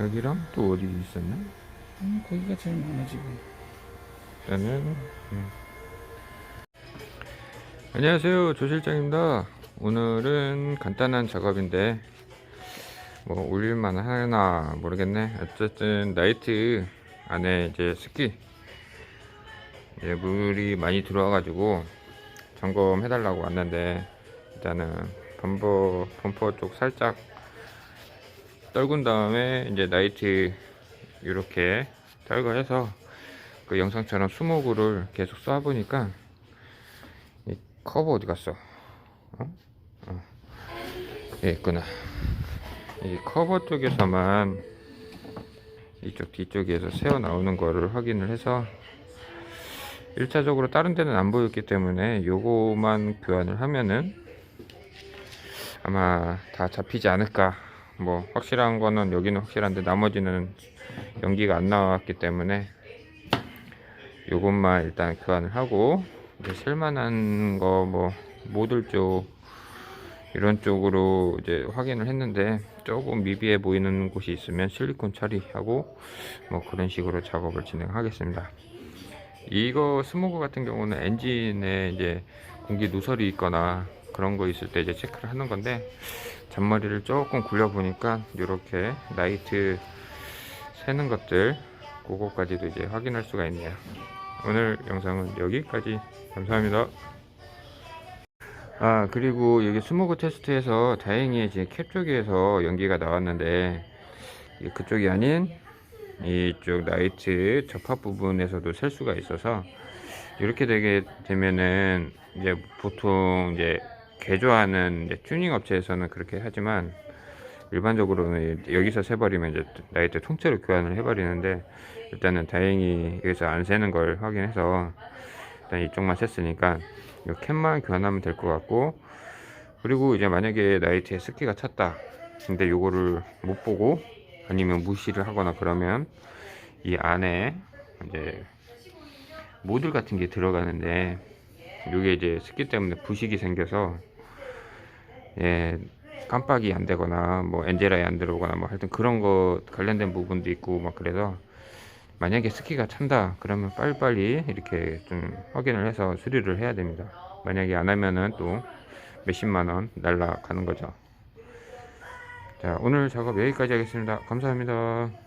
여기랑 또 어디 있었나? 음, 거기가 제일 많아 지금. 일단은 음. 안녕하세요 조 실장입니다 오늘은 간단한 작업인데 뭐 올릴만 하나 모르겠네 어쨌든 나이트 안에 이제 스키 이제 물이 많이 들어와 가지고 점검해 달라고 왔는데 일단은 범퍼 범퍼 쪽 살짝 떨군 다음에 이제 나이트 이렇게 떨궈해서 그 영상처럼 수목구를 계속 쏴보니까 이 커버 어디 갔어? 어? 어. 예, 있구나. 이 커버 쪽에서만 이쪽 뒤쪽에서 새어 나오는 거를 확인을 해서 1차적으로 다른 데는 안 보였기 때문에 요거만 교환을 하면은 아마 다 잡히지 않을까 뭐 확실한 거는 여기는 확실한데 나머지는 연기가 안 나왔기 때문에 요것만 일단 교환을 하고 이제 쓸만한 거 뭐 모듈 쪽 이런 쪽으로 이제 확인을 했는데 조금 미비해 보이는 곳이 있으면 실리콘 처리하고 뭐 그런 식으로 작업을 진행하겠습니다. 이거 스모그 같은 경우는 엔진에 이제 공기 누설이 있거나 그런 거 있을 때 이제 체크를 하는 건데 잔머리를 조금 굴려 보니까 이렇게 나이트 새는 것들 그거까지도 이제 확인할 수가 있네요. 오늘 영상은 여기까지 감사합니다. 아 그리고 여기 스모그 테스트에서 다행히 이제 캡 쪽에서 연기가 나왔는데 이 그쪽이 아닌 이쪽 나이트 접합 부분에서도 셀 수가 있어서 이렇게 되게 되면은 이제 보통 이제 개조하는 튜닝 업체에서는 그렇게 하지만 일반적으로는 여기서 세버리면 이제 나이트 통째로 교환을 해버리는데 일단은 다행히 여기서 안 새는 걸 확인해서 일단 이쪽만 셌으니까 이 캔만 교환하면 될 것 같고 그리고 이제 만약에 나이트에 습기가 찼다. 근데 요거를 못 보고 아니면 무시를 하거나 그러면 이 안에 이제 모듈 같은 게 들어가는데 요게 이제 습기 때문에 부식이 생겨서 예 깜빡이 안 되거나 뭐 엔젤라이 안 들어오거나 뭐 하여튼 그런 거 관련된 부분도 있고 막 그래서 만약에 스키가 찬다 그러면 빨리빨리 이렇게 좀 확인을 해서 수리를 해야 됩니다. 만약에 안 하면은 또 몇십만 원 날라가는 거죠. 자 오늘 작업 여기까지 하겠습니다. 감사합니다